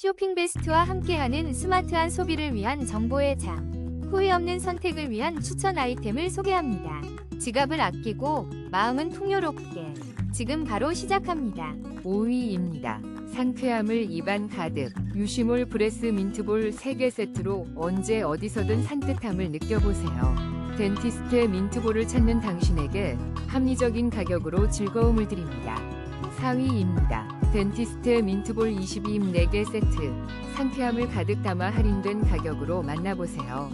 쇼핑 베스트와 함께하는 스마트한 소비를 위한 정보의 장. 후회 없는 선택을 위한 추천 아이템을 소개합니다. 지갑을 아끼고 마음은 풍요롭게. 지금 바로 시작합니다. 5위입니다. 상쾌함을 입안 가득 유시몰 브레스 민트볼 3개 세트로 언제 어디서든 산뜻함을 느껴보세요. 덴티스트의 민트볼을 찾는 당신에게 합리적인 가격으로 즐거움을 드립니다. 4위입니다. 덴티스트의 민트볼 22임 4개 세트 상쾌함을 가득 담아 할인된 가격으로 만나보세요.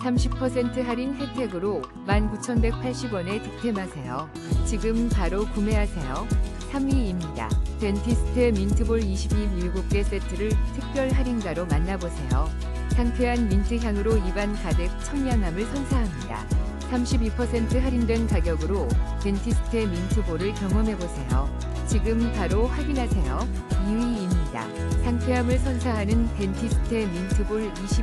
30% 할인 혜택으로 19,180원에 득템하세요. 지금 바로 구매하세요. 3위입니다. 덴티스트의 민트볼 22임 7개 세트를 특별 할인가로 만나보세요. 상쾌한 민트 향으로 입안 가득 청량함을 선사합니다. 32% 할인된 가격으로 덴티스트의 민트볼을 경험해보세요. 지금 바로 확인하세요. 2위입니다. 상쾌함을 선사하는 덴티스트의 민트볼 22.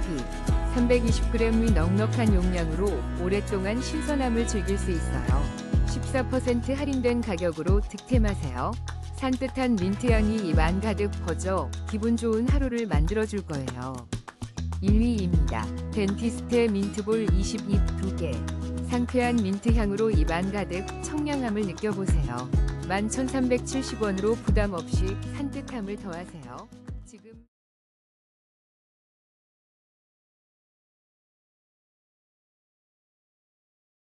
320g의 넉넉한 용량으로 오랫동안 신선함을 즐길 수 있어요. 14% 할인된 가격으로 득템하세요. 산뜻한 민트향이 입안 가득 퍼져 기분 좋은 하루를 만들어줄 거예요. 1위입니다. 덴티스트의 민트볼 22 2개. 상쾌한 민트향으로 입안 가득 청량함을 느껴보세요. 11,370원으로 부담 없이 산뜻함을 더하세요. 지금